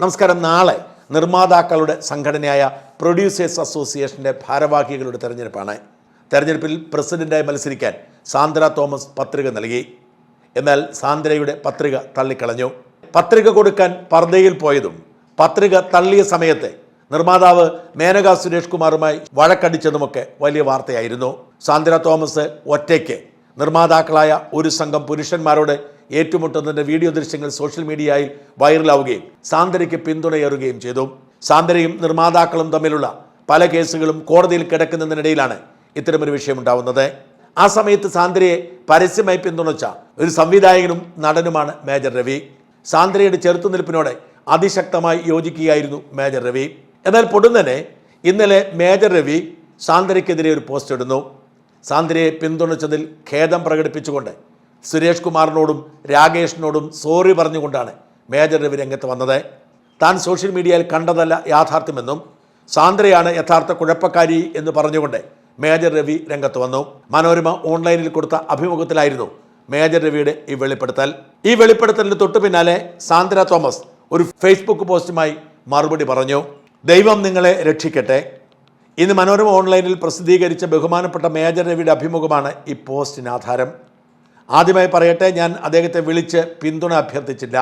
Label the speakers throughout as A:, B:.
A: നമസ്കാരം. നാളെ നിർമ്മാതാക്കളുടെ സംഘടനയായ പ്രൊഡ്യൂസേഴ്സ് അസോസിയേഷന്റെ ഭാരവാഹികളുടെ തെരഞ്ഞെടുപ്പാണ്. തെരഞ്ഞെടുപ്പിൽ പ്രസിഡന്റായി മത്സരിക്കാൻ സാന്ദ്ര തോമസ് പത്രിക നൽകി. എന്നാൽ സാന്ദ്രയുടെ പത്രിക തള്ളിക്കളഞ്ഞു. പത്രിക കൊടുക്കാൻ പർദ്ദയിൽ പോയതും പത്രിക തള്ളിയ സമയത്ത് നിർമ്മാതാവ് മേനക സുരേഷ് കുമാറുമായി വഴക്കടിച്ചതുമൊക്കെ വലിയ വാർത്തയായിരുന്നു. സാന്ദ്ര തോമസ് ഒറ്റയ്ക്ക് നിർമ്മാതാക്കളായ ഒരു സംഘം പുരുഷന്മാരോട് ഏറ്റുമുട്ടുന്നതിന്റെ വീഡിയോ ദൃശ്യങ്ങൾ സോഷ്യൽ മീഡിയയിൽ വൈറലാവുകയും സാന്ദ്രയ്ക്ക് പിന്തുണയേറുകയും ചെയ്തു. സാന്ദ്രയും നിർമ്മാതാക്കളും തമ്മിലുള്ള പല കേസുകളും കോടതിയിൽ കിടക്കുന്നതിനിടയിലാണ് ഇത്തരമൊരു വിഷയമുണ്ടാവുന്നത്. ആ സമയത്ത് സാന്ദ്രയെ പരസ്യമായി പിന്തുണച്ച ഒരു സംവിധായകനും നടനുമാണ് മേജർ രവി. സാന്ദ്രയുടെ ചെറുത്തുനിൽപ്പിനോട് അതിശക്തമായി യോജിക്കുകയായിരുന്നു മേജർ രവി. എന്നാൽ പൊടുന്നനെ ഇന്നലെ മേജർ രവി സാന്ദ്രയ്ക്കെതിരെ ഒരു പോസ്റ്റ് ഇടുന്നു. സാന്ദ്രയെ പിന്തുണച്ചതിൽ ഖേദം പ്രകടിപ്പിച്ചുകൊണ്ട് സുരേഷ് കുമാറിനോടും രാകേഷിനോടും സോറി പറഞ്ഞുകൊണ്ടാണ് മേജർ രവി രംഗത്ത് വന്നത്. താൻ സോഷ്യൽ മീഡിയയിൽ കണ്ടതല്ല യാഥാർത്ഥ്യമെന്നും സാന്ദ്രയാണ് യഥാർത്ഥ കുഴപ്പക്കാരി എന്ന് പറഞ്ഞുകൊണ്ട് മേജർ രവി രംഗത്ത് വന്നു. മനോരമ ഓൺലൈനിൽ കൊടുത്ത അഭിമുഖത്തിലായിരുന്നു മേജർ രവിയുടെ ഈ വെളിപ്പെടുത്തൽ. ഈ വെളിപ്പെടുത്തലിന് തൊട്ടു പിന്നാലെ സാന്ദ്ര തോമസ് ഒരു ഫേസ്ബുക്ക് പോസ്റ്റുമായി മറുപടി പറഞ്ഞു. ദൈവം നിങ്ങളെ രക്ഷിക്കട്ടെ. ഇന്ന് മനോരമ ഓൺലൈനിൽ പ്രസിദ്ധീകരിച്ച ബഹുമാനപ്പെട്ട മേജർ രവിയുടെ അഭിമുഖമാണ് ഈ പോസ്റ്റിന് ആധാരം. ആദ്യമായി പറയട്ടെ ഞാൻ അദ്ദേഹത്തെ വിളിച്ച് പിന്തുണ അഭ്യർത്ഥിച്ചില്ല.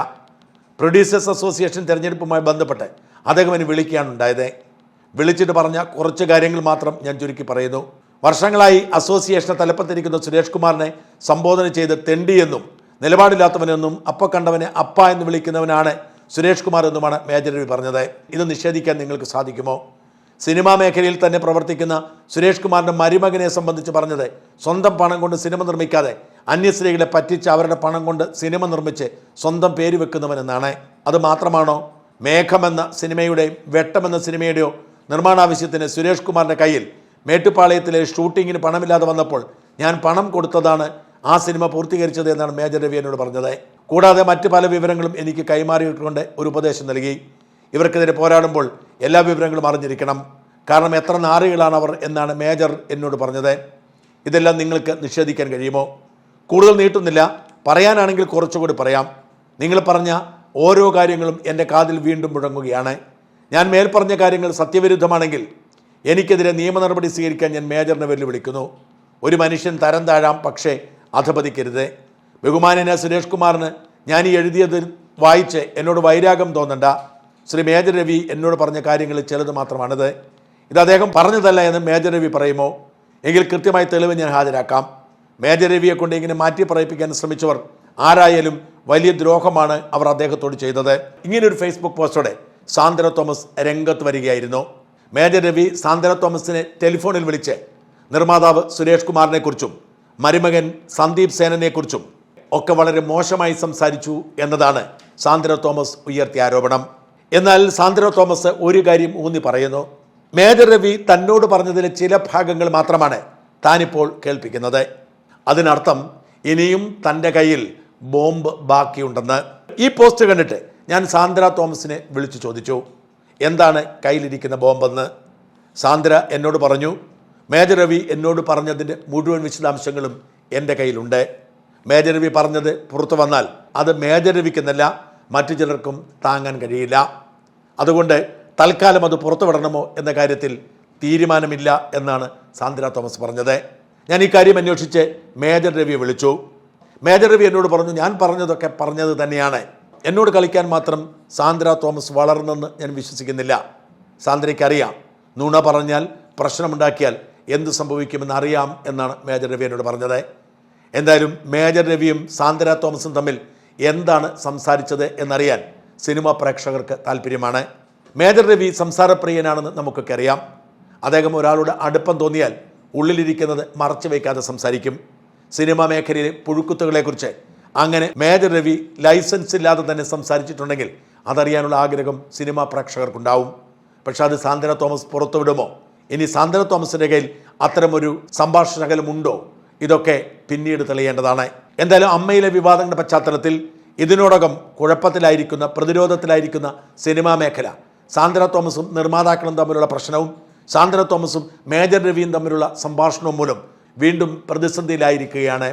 A: പ്രൊഡ്യൂസേഴ്സ് അസോസിയേഷൻ തിരഞ്ഞെടുപ്പുമായി ബന്ധപ്പെട്ട് അദ്ദേഹം എന്നെ വിളിക്കുകയാണ് ഉണ്ടായത്. വിളിച്ചിട്ട് പറഞ്ഞ കുറച്ച് കാര്യങ്ങൾ മാത്രം ഞാൻ ചുരുക്കി പറയുന്നു. വർഷങ്ങളായി അസോസിയേഷനെ തലപ്പത്തിരിക്കുന്ന സുരേഷ് കുമാറിനെ സംബോധന ചെയ്ത് തെണ്ടിയെന്നും നിലപാടില്ലാത്തവനെന്നും അപ്പ കണ്ടവനെ അപ്പ എന്ന് വിളിക്കുന്നവനാണ് സുരേഷ് കുമാർ എന്നുമാണ് മേജർ രവി പറഞ്ഞത്. ഇത് നിഷേധിക്കാൻ നിങ്ങൾക്ക് സാധിക്കുമോ? സിനിമാ മേഖലയിൽ തന്നെ പ്രവർത്തിക്കുന്ന സുരേഷ് കുമാറിന്റെ മരുമകനെ സംബന്ധിച്ച് പറഞ്ഞത് സ്വന്തം പണം കൊണ്ട് സിനിമ നിർമ്മിക്കാതെ അന്യസ്ത്രീകളെ പറ്റിച്ച് അവരുടെ പണം കൊണ്ട് സിനിമ നിർമ്മിച്ച് സ്വന്തം പേര് വെക്കുന്നവനെന്നാണ്. അത് മാത്രമാണോ? മേഘമെന്ന സിനിമയുടെയും വെട്ടമെന്ന സിനിമയുടെയോ നിർമ്മാണാവശ്യത്തിന് സുരേഷ് കുമാറിന്റെ കയ്യിൽ മേട്ടുപാളയത്തിലെ ഷൂട്ടിങ്ങിന് പണമില്ലാതെ വന്നപ്പോൾ ഞാൻ പണം കൊടുത്തതാണ് ആ സിനിമ പൂർത്തീകരിച്ചത് എന്നാണ് മേജർ രവി എന്നോട് പറഞ്ഞത്. കൂടാതെ മറ്റ് പല വിവരങ്ങളും എനിക്ക് കൈമാറിയിട്ടുണ്ട് ഒരു ഉപദേശം നൽകി. ഇവർക്കെതിരെ പോരാടുമ്പോൾ എല്ലാ വിവരങ്ങളും അറിഞ്ഞിരിക്കണം. കാരണം എത്ര നാറികളാണ് അവർ എന്നാണ് മേജർ എന്നോട് പറഞ്ഞത്. ഇതെല്ലാം നിങ്ങൾക്ക് നിഷേധിക്കാൻ കഴിയുമോ? കൂടുതൽ നീട്ടുന്നില്ല. പറയാനാണെങ്കിൽ കുറച്ചുകൂടി പറയാം. നിങ്ങൾ പറഞ്ഞ ഓരോ കാര്യങ്ങളും എന്റെ കാതിൽ വീണ്ടും മുഴങ്ങുകയാണ്. ഞാൻ മേൽ പറഞ്ഞ കാര്യങ്ങൾ സത്യവിരുദ്ധമാണെങ്കിൽ എനിക്കെതിരെ നിയമ നടപടി സ്വീകരിക്കാൻ ഞാൻ മേജറിനെ വെല്ലുവിളിക്കുന്നു. ഒരു മനുഷ്യൻ തരം താഴാം പക്ഷേ അധപതിക്കരുത്. ബഹുമാനന സുരേഷ് കുമാറിന് ഞാൻ ഈ എഴുതിയത് വായിച്ച് എന്നോട് വൈരാഗം തോന്നണ്ട. ശ്രീ മേജർ രവി എന്നോട് പറഞ്ഞ കാര്യങ്ങളിൽ ചിലത് മാത്രമാണിത്. ഇത് അദ്ദേഹം പറഞ്ഞതല്ല എന്ന് മേജർ രവി പറയുമോ? എങ്കിൽ കൃത്യമായി തെളിവ് ഞാൻ ഹാജരാക്കാം. മേജർ രവിയെ കൊണ്ട് ഇങ്ങനെ മാറ്റി പറയിപ്പിക്കാൻ ശ്രമിച്ചവർ ആരായാലും വലിയ ദ്രോഹമാണ് അവർ അദ്ദേഹത്തോട് ചെയ്തത്. ഇങ്ങനൊരു ഫേസ്ബുക്ക് പോസ്റ്റോടെ സാന്ദ്ര തോമസ് രംഗത്ത് വരികയായിരുന്നു. മേജർ രവി സാന്ദ്ര തോമസിനെ ടെലിഫോണിൽ വിളിച്ച് നിർമ്മാതാവ് സുരേഷ് കുമാറിനെക്കുറിച്ചും മരുമകൻ സന്ദീപ് സേനനെക്കുറിച്ചും ഒക്കെ വളരെ മോശമായി സംസാരിച്ചു എന്നതാണ് സാന്ദ്ര തോമസ് ഉയർത്തിയ ആരോപണം. എന്നാൽ സാന്ദ്ര തോമസ് ഒരു കാര്യം ഊന്നി പറയുന്നു. മേജർ രവി തന്നോട് പറഞ്ഞതിലെ ചില ഭാഗങ്ങൾ മാത്രമാണ് താനിപ്പോൾ കേൾപ്പിക്കുന്നത്. അതിനർത്ഥം ഇനിയും തന്റെ കയ്യിൽ ബോംബ് ബാക്കിയുണ്ടെന്ന്. ഈ പോസ്റ്റ് കണ്ടിട്ട് ഞാൻ സാന്ദ്ര തോമസിനെ വിളിച്ചു ചോദിച്ചു. എന്താണ് കയ്യിലിരിക്കുന്ന ബോംബെന്ന്? സാന്ദ്ര എന്നോട് പറഞ്ഞു മേജർ രവി എന്നോട് പറഞ്ഞതിന്റെ മുഴുവൻ വിശദാംശങ്ങളും എന്റെ കയ്യിലുണ്ട്. മേജർ രവി പറഞ്ഞത് പുറത്തു വന്നാൽ അത് മേജർ രവിക്കെന്നല്ല മറ്റു ചിലർക്കും താങ്ങാൻ കഴിയില്ല. അതുകൊണ്ട് തൽക്കാലം അത് പുറത്തുവിടണമോ എന്ന കാര്യത്തിൽ തീരുമാനമില്ല എന്നാണ് സാന്ദ്ര തോമസ് പറഞ്ഞത്. ഞാൻ ഈ കാര്യം അന്വേഷിച്ച് മേജർ രവിയെ വിളിച്ചു. മേജർ രവി എന്നോട് പറഞ്ഞു ഞാൻ പറഞ്ഞതൊക്കെ പറഞ്ഞത് തന്നെയാണ്. എന്നോട് കളിക്കാൻ മാത്രം സാന്ദ്ര തോമസ് വളർന്നെന്ന് ഞാൻ വിശ്വസിക്കുന്നില്ല. സാന്ദ്രയ്ക്കറിയാം. നുണ പറഞ്ഞാൽ പ്രശ്നമുണ്ടാക്കിയാൽ എന്ത് സംഭവിക്കുമെന്ന് അറിയാം എന്നാണ് മേജർ രവി എന്നോട് പറഞ്ഞത്. എന്തായാലും മേജർ രവിയും സാന്ദ്ര തോമസും തമ്മിൽ എന്താണ് സംസാരിച്ചത് എന്നറിയാൻ സിനിമ പ്രേക്ഷകർക്ക് താല്പര്യമാണ്. മേജർ രവി സംസാരപ്രിയനാണെന്ന് നമുക്കൊക്കെ അറിയാം. അദ്ദേഹം ഒരാളുടെ അടുപ്പം തോന്നിയാൽ ഉള്ളിലിരിക്കുന്നത് മറച്ചു വയ്ക്കാതെ സംസാരിക്കും. സിനിമാ മേഖലയിലെ പുഴുക്കുത്തുകളെക്കുറിച്ച് അങ്ങനെ മേജർ രവി ലൈസൻസ് ഇല്ലാതെ തന്നെ സംസാരിച്ചിട്ടുണ്ടെങ്കിൽ അതറിയാനുള്ള ആഗ്രഹം സിനിമാ പ്രേക്ഷകർക്കുണ്ടാവും. പക്ഷെ അത് സാന്ദ്ര തോമസ് പുറത്തുവിടുമോ? ഇനി സാന്ദ്ര തോമസിന്റെ കയ്യിൽ അത്തരമൊരു സംഭാഷണകലമുണ്ടോ? ഇതൊക്കെ പിന്നീട് തെളിയേണ്ടതാണ്. എന്തായാലും അമ്മയിലെ വിവാദങ്ങളുടെ പശ്ചാത്തലത്തിൽ ഇതിനോടകം കുഴപ്പത്തിലായിരിക്കുന്ന പ്രതിരോധത്തിലായിരിക്കുന്ന സിനിമാ മേഖല. സാന്ദ്ര തോമസും നിർമ്മാതാക്കളും തമ്മിലുള്ള പ്രശ്നവും സാന്ദ്ര തോമസും മേജർ രവിയും തമ്മിലുള്ള സംഭാഷണവും മൂലം വീണ്ടും പ്രതിസന്ധിയിലായിരിക്കുകയാണ്.